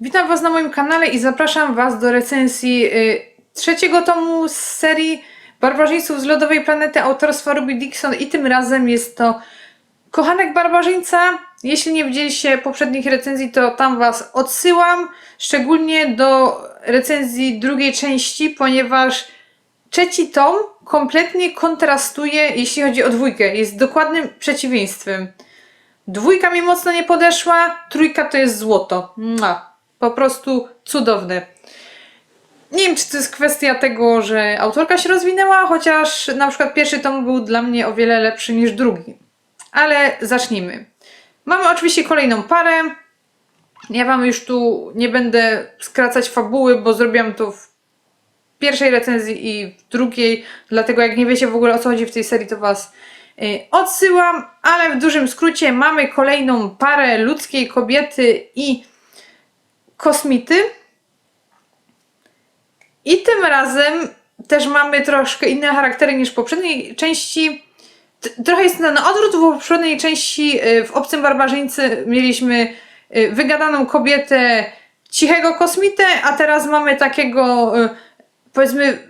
Witam Was na moim kanale i zapraszam Was do recenzji y, trzeciego tomu z serii Barbarzyńców z Lodowej Planety autorstwa Ruby Dixon i tym razem jest to Kochanek Barbarzyńca. Jeśli nie widzieliście poprzednich recenzji, to tam Was odsyłam, szczególnie do recenzji drugiej części, ponieważ trzeci tom kompletnie kontrastuje, jeśli chodzi o dwójkę. Jest dokładnym przeciwieństwem. Dwójka mi mocno nie podeszła, trójka to jest złoto. Mua. Po prostu cudowne. Nie wiem, czy to jest kwestia tego, że autorka się rozwinęła, chociaż na przykład pierwszy tom był dla mnie o wiele lepszy niż drugi. Ale zacznijmy. Mamy oczywiście kolejną parę. Ja wam już tu nie będę skracać fabuły, bo zrobiłam to w pierwszej recenzji i w drugiej, dlatego jak nie wiecie w ogóle o co chodzi w tej serii, to was y, odsyłam, ale w dużym skrócie mamy kolejną parę ludzkiej kobiety i kosmity. I tym razem też mamy troszkę inne charaktery niż w poprzedniej części. Trochę jest na odwrót, bo w poprzedniej części y, w Obcym Barbarzyńcy mieliśmy y, wygadaną kobietę cichego kosmitę, a teraz mamy takiego y, powiedzmy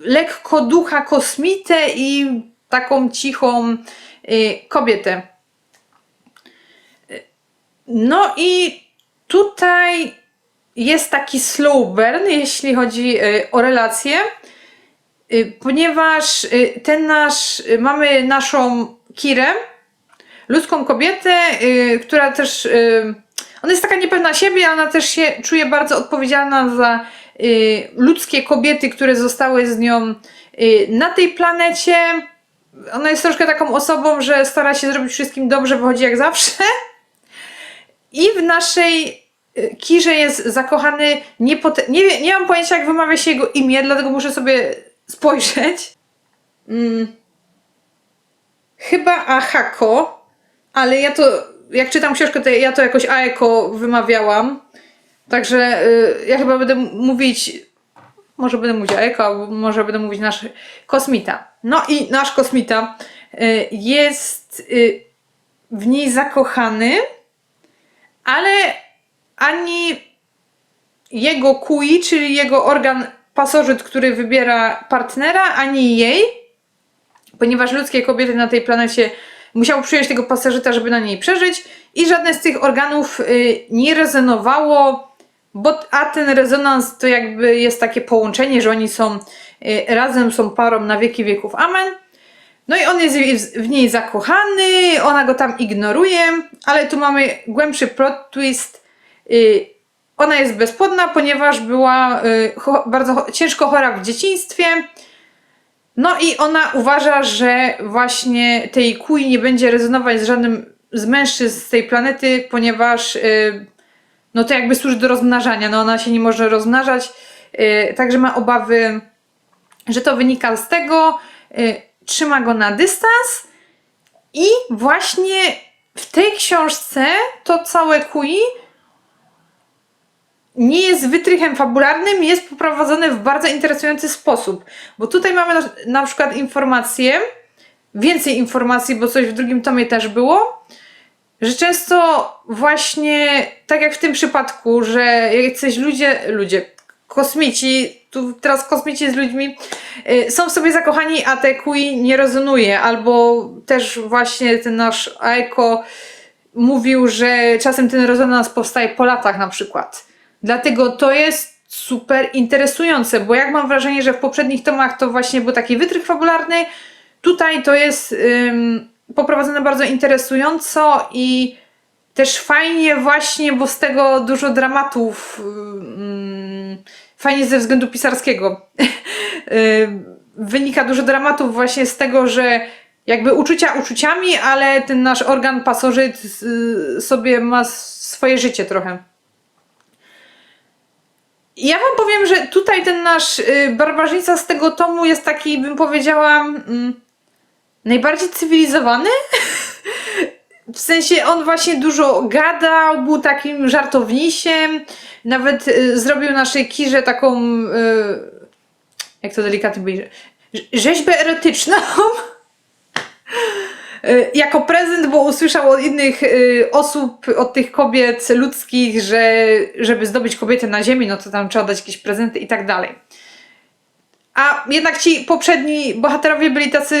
lekko ducha kosmitę i taką cichą kobietę. No i tutaj jest taki slow burn, jeśli chodzi y, o relacje, y, ponieważ y, ten nasz, mamy naszą Kirę, ludzką kobietę, która też, ona jest taka niepewna siebie, ona też się czuje bardzo odpowiedzialna za ludzkie kobiety, które zostały z nią na tej planecie. Ona jest troszkę taką osobą, że stara się zrobić wszystkim dobrze, wychodzi jak zawsze. I w naszej Kirze jest zakochany, nie, pot- nie, nie mam pojęcia jak wymawia się jego imię, dlatego muszę sobie spojrzeć. Mm. Chyba Ahako, ale ja to, jak czytam książkę, to ja to jakoś Aeko wymawiałam. Także y, ja chyba będę mówić, może będę mówić Aeko, albo może będę mówić nasz kosmita. No i nasz kosmita y, jest y, w niej zakochany, ale ani jego kui, czyli jego organ pasożyt, który wybiera partnera, ani jej, ponieważ ludzkie kobiety na tej planecie musiały przyjąć tego pasożyta, żeby na niej przeżyć i żadne z tych organów y, nie rezonowało, bo a ten rezonans to jakby jest takie połączenie, że oni są y, razem, są parą na wieki wieków. Amen. No i on jest w- niej zakochany, ona go tam ignoruje, ale tu mamy głębszy plot twist. Y, Ona jest bezpłodna, ponieważ była y, bardzo ciężko chora w dzieciństwie. No i ona uważa, że właśnie tej kui nie będzie rezonować z żadnym z mężczyzn z tej planety, ponieważ y, no to jakby służy do rozmnażania. No ona się nie może rozmnażać, także ma obawy, że to wynika z tego. Trzyma go na dystans i właśnie w tej książce to całe kui nie jest wytrychem fabularnym, jest poprowadzone w bardzo interesujący sposób. Bo tutaj mamy na, przykład informacje, więcej informacji, bo coś w drugim tomie też było, że często właśnie, tak jak w tym przypadku, że jacyś ludzie, ludzie, kosmici, tu teraz kosmici z ludźmi, y, są w sobie zakochani, a te kui nie rezonuje, albo też właśnie ten nasz Aeko mówił, że czasem ten rezonans powstaje po latach na przykład. Dlatego to jest super interesujące, bo jak mam wrażenie, że w poprzednich tomach to właśnie był taki wytrych fabularny, tutaj to jest ym, poprowadzone bardzo interesująco i też fajnie właśnie, bo z tego dużo dramatów fajnie ze względu pisarskiego wynika dużo dramatów właśnie z tego, że jakby uczucia uczuciami, ale ten nasz organ pasożyt y, sobie ma swoje życie trochę. Ja wam powiem, że tutaj ten nasz y, barbarzyńca z tego tomu jest taki, bym powiedziała, mm, najbardziej cywilizowany. W sensie on właśnie dużo gadał, był takim żartownisiem, nawet y, zrobił naszej Kirze taką, y, jak to delikatnie powiedzieć, rze- rzeźbę erotyczną. y, jako prezent, bo usłyszał od innych y, osób, od tych kobiet ludzkich, że żeby zdobyć kobietę na ziemi, no to tam trzeba dać jakieś prezenty i tak dalej. A jednak ci poprzedni bohaterowie byli tacy,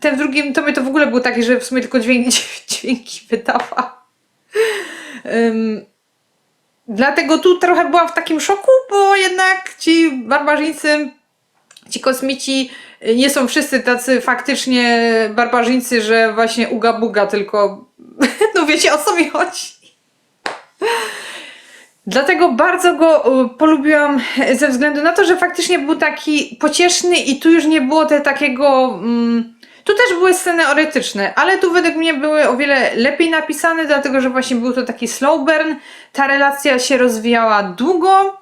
ten w drugim tomie to w ogóle był taki, że w sumie tylko dźwięki, dźwięki wydawał. Ym, dlatego tu trochę byłam w takim szoku, bo jednak ci barbarzyńcy, ci kosmici y, nie są wszyscy tacy faktycznie barbarzyńcy, że właśnie uga buga, tylko no wiecie o co mi chodzi. Dlatego bardzo go y, polubiłam e, ze względu na to, że faktycznie był taki pocieszny i tu już nie było te takiego. Mm, tu też były sceny erotyczne, ale tu według mnie były o wiele lepiej napisane, dlatego że właśnie był to taki slow burn. Ta relacja się rozwijała długo.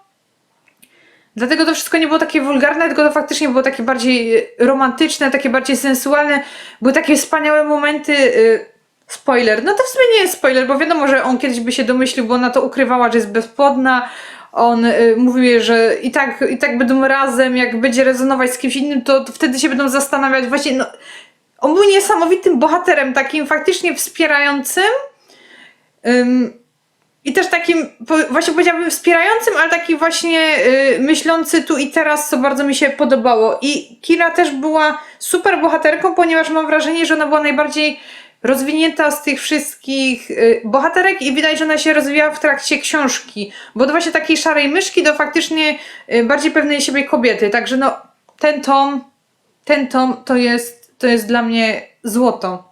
Dlatego to wszystko nie było takie wulgarne, tylko to faktycznie było takie bardziej y, romantyczne, takie bardziej sensualne. Były takie wspaniałe momenty. y, Spoiler. No to w sumie nie jest spoiler, bo wiadomo, że on kiedyś by się domyślił, bo ona to ukrywała, że jest bezpłodna. On y, mówił że i tak, i tak będą razem, jak będzie rezonować z kimś innym, to, to wtedy się będą zastanawiać. Właśnie, no, on był niesamowitym bohaterem, takim faktycznie wspierającym. Ym, I też takim, właśnie powiedziałabym wspierającym, ale taki właśnie y, myślący tu i teraz, co bardzo mi się podobało. I Kira też była super bohaterką, ponieważ mam wrażenie, że ona była najbardziej rozwinięta z tych wszystkich y, bohaterek i widać, że ona się rozwijała w trakcie książki. Bo do właśnie takiej szarej myszki do faktycznie y, bardziej pewnej siebie kobiety. Także no, ten tom, ten tom to jest, to jest dla mnie złoto.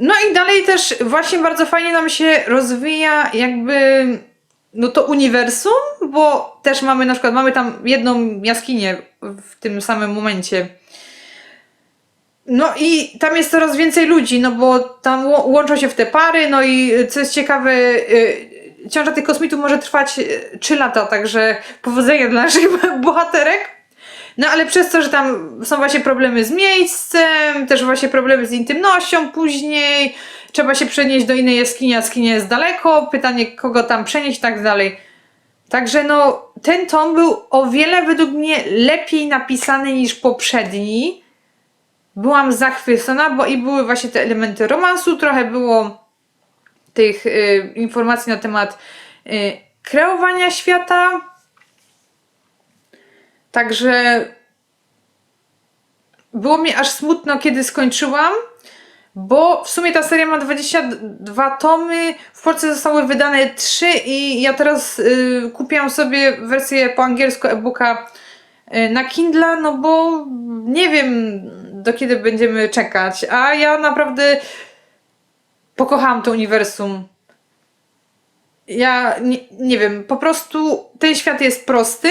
No i dalej też właśnie bardzo fajnie nam się rozwija jakby no to uniwersum, bo też mamy na przykład, mamy tam jedną jaskinię w tym samym momencie. No i tam jest coraz więcej ludzi, no bo tam łączą się w te pary, no i y, co jest ciekawe, y, ciąża tych kosmitów może trwać y, 3 lata, także powodzenia dla naszych bohaterek. No ale przez to, że tam są właśnie problemy z miejscem, też właśnie problemy z intymnością później, trzeba się przenieść do innej jaskini, jaskinia jest daleko, pytanie kogo tam przenieść i tak dalej. Także no, ten tom był o wiele według mnie lepiej napisany niż poprzedni. Byłam zachwycona, bo i były właśnie te elementy romansu, trochę było tych y, informacji na temat y, kreowania świata. Także było mi aż smutno, kiedy skończyłam, bo w sumie ta seria ma 22 tomy, w Polsce zostały wydane 3 i ja teraz y, kupiłam sobie wersję po angielsku e-booka y, na Kindle, no bo nie wiem do kiedy będziemy czekać, a ja naprawdę pokochałam to uniwersum. Ja nie, nie wiem, po prostu ten świat jest prosty.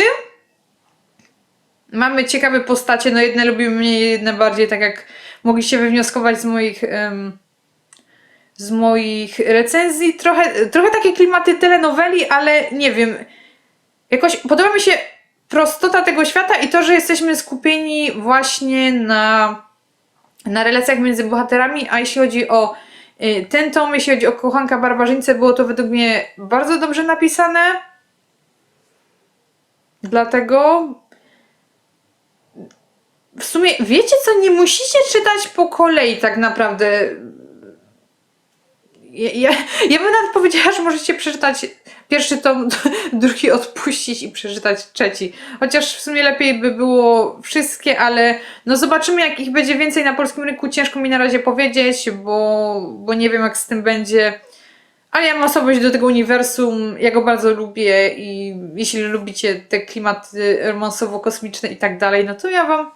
Mamy ciekawe postacie, no jedne lubimy mniej, jedne bardziej, tak jak mogliście wywnioskować z moich em, z moich recenzji. Trochę, trochę takie klimaty telenoweli, ale nie wiem. Jakoś podoba mi się prostota tego świata i to, że jesteśmy skupieni właśnie na, na relacjach między bohaterami, a jeśli chodzi o y, ten tom, jeśli chodzi o kochanka barbarzyńcę, było to według mnie bardzo dobrze napisane. Dlatego w sumie wiecie co, nie musicie czytać po kolei tak naprawdę. Ja, ja, ja bym nawet powiedziała, że możecie przeczytać pierwszy tom, drugi odpuścić i przeczytać trzeci. Chociaż w sumie lepiej by było wszystkie, ale no zobaczymy jak ich będzie więcej na polskim rynku. Ciężko mi na razie powiedzieć, bo, bo nie wiem jak z tym będzie. Ale ja mam osobowość do tego uniwersum, ja go bardzo lubię i jeśli lubicie te klimaty romansowo-kosmiczne i tak dalej, no to ja Wam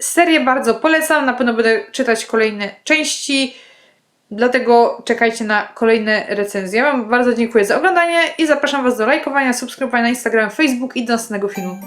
serię bardzo polecam. Na pewno będę czytać kolejne części, dlatego czekajcie na kolejne recenzje. Wam bardzo dziękuję za oglądanie i zapraszam Was do lajkowania, subskrybowania na Instagram, Facebook i do następnego filmu.